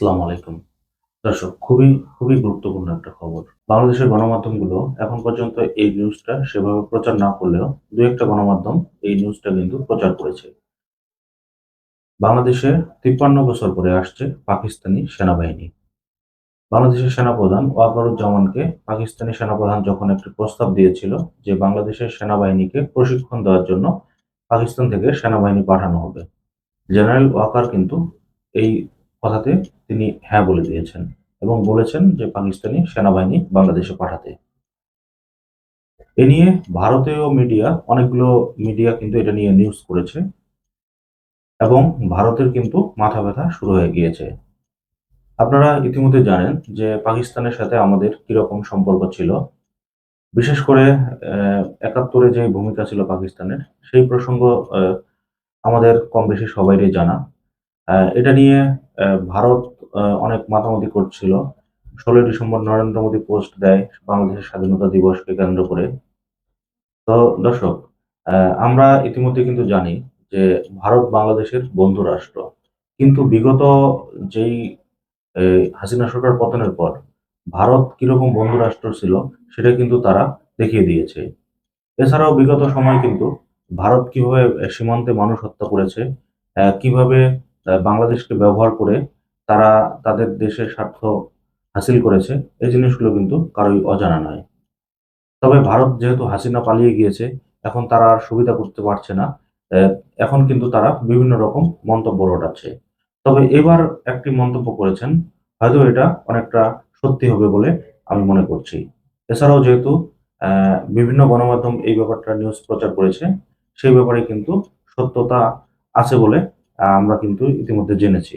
আসসালামু আলাইকুম। দর্শক, খুবই খুবই গুরুত্বপূর্ণ একটা খবর। বাংলাদেশের গণমাধ্যমগুলো এখন পর্যন্ত এই নিউজটা সেভাবে প্রচার না করলেও দু একটা গণমাধ্যম এই নিউজটা কিন্তু প্রচার করেছে। বাংলাদেশে তিপ্পান্ন বছর পরে আসছে পাকিস্তানি সেনাবাহিনী। বাংলাদেশের সেনাপ্রধান ওয়াকারুজ্জামানকে পাকিস্তানি সেনাপ্রধান যখন একটি প্রস্তাব দিয়েছিল যে বাংলাদেশের সেনাবাহিনীকে প্রশিক্ষণ দেওয়ার জন্য পাকিস্তান থেকে সেনাবাহিনী পাঠানো হবে, জেনারেল ওয়াকার কিন্তু এই কথাতে তিনি হ্যাঁ বলে দিয়েছেন এবং বলেছেন যে পাকিস্তানি সেনাবাহিনী বাংলাদেশে পাঠাতে। এ নিয়ে ভারতীয় মিডিয়া অনেকগুলো মিডিয়া কিন্তু এটা নিয়ে নিউজ করেছে এবং ভারতের কিন্তু মাথা ব্যথা শুরু হয়ে গিয়েছে। আপনারা ইতিমধ্যে জানেন যে পাকিস্তানের সাথে আমাদের কীরকম সম্পর্ক ছিল। বিশেষ করে একাত্তরে যে ভূমিকা ছিল পাকিস্তানের, সেই প্রসঙ্গ আমাদের কম বেশি সবাইরই জানা। এটা নিয়ে ভারত অনেক মাতামাতি করছিল। ষোলোই ডিসেম্বর নরেন্দ্র মোদী পোস্ট দেয় বাংলাদেশের স্বাধীনতা দিবসকে কেন্দ্র করে। তো দর্শক আমরা ইতিমধ্যে কিন্তু জানি যে ভারত বাংলাদেশের বন্ধু রাষ্ট্র কিন্তু বিগত যেই হাসিনা সরকার পতনের পর ভারত কীরকম বন্ধু রাষ্ট্র ছিল সেটা কিন্তু তারা দেখিয়ে দিয়েছে। এছাড়াও বিগত সময় কিন্তু ভারত কীভাবে সীমান্তে মানুষ হত্যা করেছে কীভাবে বাংলাদেশকে ব্যবহার করে তারা তাদের দেশের স্বার্থ হাসিল করেছে। এই জিনিসগুলো কিন্তু কারোই অজানা নয়। তবে ভারত যেহেতু হাসিনা পালিয়ে গিয়েছে, এখন তারা আর সুবিধা করতে পারছে না। এখন কিন্তু তারা বিভিন্ন রকম মন্তব্য রটাচ্ছে। তবে এবার একটি মন্তব্য করেছেন, হয়তো এটা অনেকটা সত্যি হবে বলে আমি মনে করছি। এছাড়াও যেহেতু বিভিন্ন গণমাধ্যম এই ব্যাপারটা নিউজ প্রচার করেছে, সেই ব্যাপারে কিন্তু সত্যতা আছে বলে আমরা কিন্তু ইতিমধ্যে জেনেছি।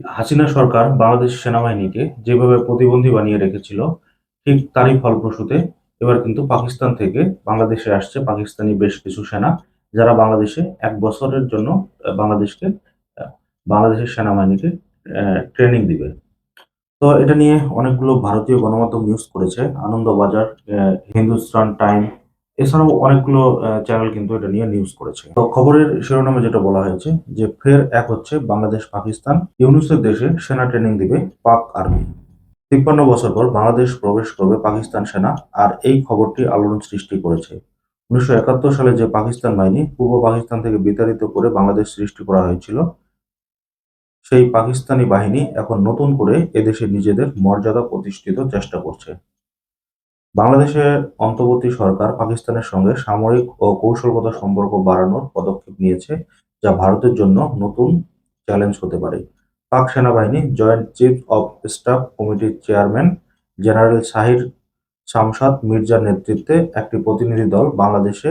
হাসিনা সরকার বাংলাদেশ সেনাবাহিনীকে যেভাবে প্রতিবন্ধী বানিয়ে রেখেছিল, ঠিক তারই ফলপ্রসূতে এবার কিন্তু পাকিস্তান থেকে বাংলাদেশে আসছে পাকিস্তানি বেশ কিছু সেনা, যারা বাংলাদেশে এক বছরের জন্য বাংলাদেশকে বাংলাদেশের সেনাবাহিনীকে ট্রেনিং দিবে। তো এটা নিয়ে অনেকগুলো ভারতীয় গণমাধ্যম নিউজ করেছে। আনন্দবাজার হিন্দুস্তান টাইম এছাড়াও অনেকগুলো চ্যানেল কিন্তু এটা নিয়ে নিউজ করেছে। তো খবরের শিরোনামে যেটা বলা হয়েছে, যে ফের এক হচ্ছে বাংলাদেশ, পাকিস্তান, ইউনুসের দেশে সেনা ট্রেনিং দিবে পাক আর্মি তিপ্পান্ন বছর পর বাংলাদেশ প্রবেশ করবে পাকিস্তান সেনা, আর এই খবরটি আলোড়ন সৃষ্টি করেছে। উনিশশো একাত্তর সালে যে পাকিস্তান বাহিনী পূর্ব পাকিস্তান থেকে বিতাড়িত করে বাংলাদেশ সৃষ্টি করা হয়েছিল, সেই পাকিস্তানি বাহিনী এখন নতুন করে এদেশে নিজেদের মর্যাদা প্রতিষ্ঠিত চেষ্টা করছে। বাংলাদেশের অন্তর্বর্তী সরকার পাকিস্তানের সঙ্গে সামরিক ও কৌশলগত সম্পর্ক বাড়ানোর পদক্ষেপ নিয়েছে, যা ভারতের জন্য নতুন চ্যালেঞ্জ হতে পারে। পাক সেনাবাহিনী জয়েন্ট চিফ অব স্টাফ কমিটির চেয়ারম্যান জেনারেল সাহির শামসাদ মির্জার নেতৃত্বে একটি প্রতিনিধি দল বাংলাদেশে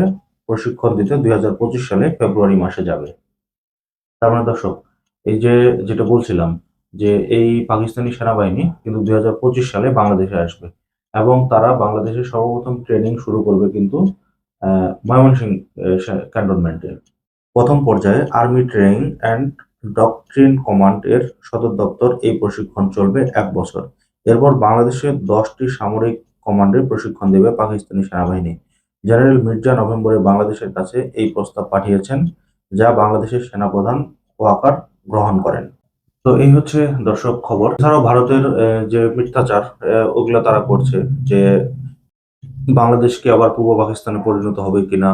প্রশিক্ষণ দিতে দুই হাজার পঁচিশ সালে ফেব্রুয়ারি মাসে যাবে। তার মানে দর্শক, এই যে যেটা বলছিলাম যে এই পাকিস্তানি সেনাবাহিনী কিন্তু দুই হাজার পঁচিশ সালে বাংলাদেশে আসবে। এবং তারা বাংলাদেশে সর্বপ্রথম ট্রেনিং শুরু করবে কিন্তু ময়মনসিংহ ক্যান্টনমেন্টে প্রথম পর্যায়ে army training and doctrine command এর সদর দপ্তর এই প্রশিক্ষণ চলবে এক বছর। এরপর বাংলাদেশে দশটি সামরিক কমান্ডের প্রশিক্ষণ দেবে পাকিস্তানি সেনাবাহিনী। জেনারেল মির্জা নভেম্বরে বাংলাদেশের কাছে এই প্রস্তাব পাঠিয়েছেন, যা বাংলাদেশের সেনাপ্রধান ওয়াকার গ্রহণ করেন। তো এই হচ্ছে দর্শক খবর। এছাড়াও ভারতের যে মিথ্যাচার ওগুলা তারা করছে যে বাংলাদেশকে আবার পূর্ব পাকিস্তানে পরিণত হবে কিনা?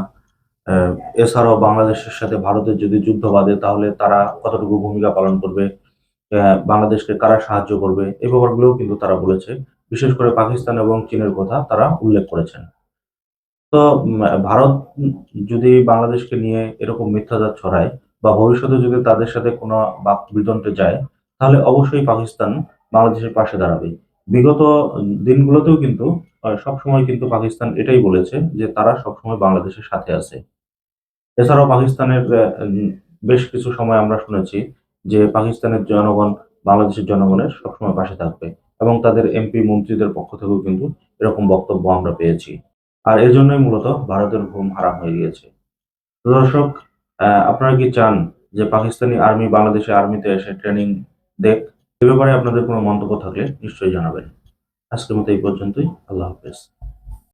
এছাড়াও বাংলাদেশের সাথে ভারতের যদি যুদ্ধ বাঁধে, তাহলে তারা কতটুকু ভূমিকা পালন করবে? বাংলাদেশকে কারা সাহায্য করবে? এই ব্যাপারগুলোও কিন্তু তারা বলেছে। বিশেষ করে পাকিস্তান এবং চীনের কথা তারা উল্লেখ করেছেন। তো ভারত যদি বাংলাদেশকে নিয়ে এরকম মিথ্যাচার ছড়ায় বা ভবিষ্যতে যদি তাদের সাথে কোনো বাক বিতন্ডে যায়, তাহলে অবশ্যই পাকিস্তান বাংলাদেশের পাশে দাঁড়াবে। বিগত দিনগুলোতেও কিন্তু সবসময় কিন্তু পাকিস্তান এটাই বলেছে যে তারা সবসময় বাংলাদেশের সাথে আছে। এছাড়াও পাকিস্তানের বেশ কিছু সময় আমরা শুনেছি যে পাকিস্তানের জনগণ বাংলাদেশের জনগণের সবসময় পাশে থাকবে এবং তাদের এমপি, মন্ত্রীদের পক্ষ থেকেও কিন্তু এরকম বক্তব্য আমরা পেয়েছি। আর এর জন্যই মূলত ভারতের ঘুম হারাম হয়ে গিয়েছে। দর্শক আপনারা কি চান যে পাকিস্তানি আর্মি বাংলাদেশে আর্মিতে এসে ট্রেনিং দেখ এ ব্যাপারে আপনাদের কোনো মন্তব্য থাকলে নিশ্চয়ই জানাবেন। আজকের মতো এই পর্যন্তই। আল্লাহ হাফেজ।